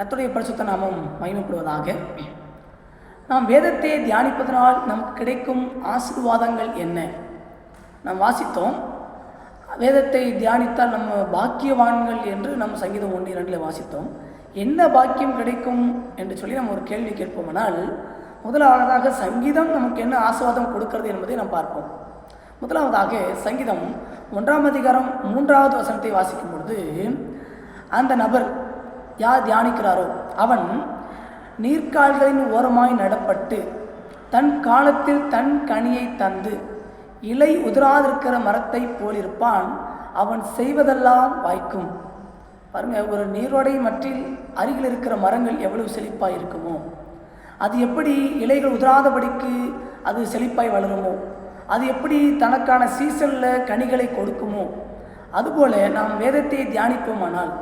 கத்துடைய பரிசுத்த நாமம் மகிமைப்படுவதாக. நாம் வேதத்தை தியானிப்பதனால் நமக்கு கிடைக்கும் ஆசீர்வாதங்கள் என்ன? நாம் வாசித்தோம். வேதத்தை தியானித்தால் நம்ம பாக்கியவான்கள் என்று நம்ம சங்கீதம் ஒன்று இரண்டில் வாசித்தோம். என்ன பாக்கியம் கிடைக்கும் என்று சொல்லி நம்ம ஒரு கேள்வி கேட்போமானால் முதலாவதாக சங்கீதம் நமக்கு என்ன ஆசீர்வாதம் கொடுக்கிறது என்பதை நாம் பார்ப்போம். முதலாவதாக சங்கீதம் ஒன்றாம் அதிகாரம் மூன்றாவது வசனத்தை வாசிக்கும் பொழுது அந்த நபர் யார் தியானிக்கிறாரோ அவன் நீர்க்கால்களின் ஓரமாய் நடப்பட்டு தன் காலத்தில் தன் கனியை தந்து இலை உதிராதிருக்கிற மரத்தை போலிருப்பான். அவன் செய்வதெல்லாம் வாய்க்கும். பாருங்க ஒரு நீரோடை மற்றில் அருகில் இருக்கிற மரங்கள் எவ்வளவு செழிப்பாய் இருக்குமோ. அது எப்படி இலைகள் உதிராதபடிக்கு அது செழிப்பாய் வளருமோ. அது எப்படி தனக்கான சீசனில் கனிகளை கொடுக்குமோ. அதுபோல நாம் வேதத்தை தியானிப்போமானால்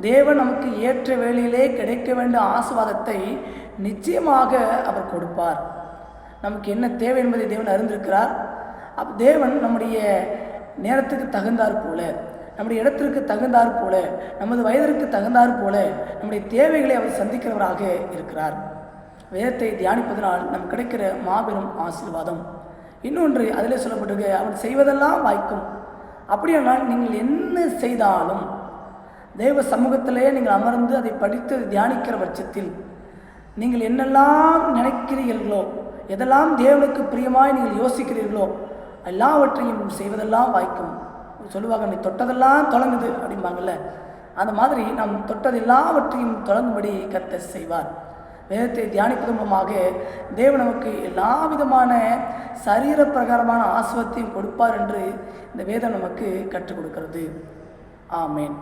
தேவன் நமக்கு ஏற்ற வேளையிலே கிடைக்க வேண்டிய ஆசுவாதத்தை நிச்சயமாக அவர் கொடுப்பார். நமக்கு என்ன தேவை என்பதை தேவன் அறிந்திருக்கிறார். அப் தேவன் நம்முடைய நேரத்துக்கு தகுந்தாற் போல நம்முடைய இடத்திற்கு தகுந்தாற் போல நமது வயதிற்கு தகுந்தாற் போல நம்முடைய தேவைகளை அவர் சந்திக்கிறவராக இருக்கிறார். வேதத்தை தியானிப்பதனால் நமக்கு கிடைக்கிற மாபெரும் ஆசீர்வாதம். இன்னொன்று அதிலே சொல்லப்பட்டிருக்கு அவன் செய்வதெல்லாம் வாய்க்கும். அப்படியானால் நீங்கள் என்ன செய்தாலும் தேவ சமூகத்திலேயே நீங்கள் அமர்ந்து அதை படித்து தியானிக்கிற பட்சத்தில் நீங்கள் என்னெல்லாம் நினைக்கிறீர்களோ எதெல்லாம் தேவனுக்கு பிரியமாய் நீங்கள் யோசிக்கிறீர்களோ எல்லாவற்றையும் செய்வதெல்லாம் வாய்க்கும். சொல்லுவாங்க நீ தொட்டதெல்லாம் தொடங்குது அப்படிம்பாங்கல்ல. அந்த மாதிரி நாம் தொட்டது எல்லாவற்றையும் தொடங்கும்படி கத்த செய்வார். வேதத்தை தியானிப்பதன் மூலமாக தேவன் நமக்கு எல்லா விதமான சரீர பிரகாரமான ஆசுவத்தையும் கொடுப்பார் என்று இந்த வேதம் நமக்கு கற்றுக் கொடுக்கிறது. ஆமேன்.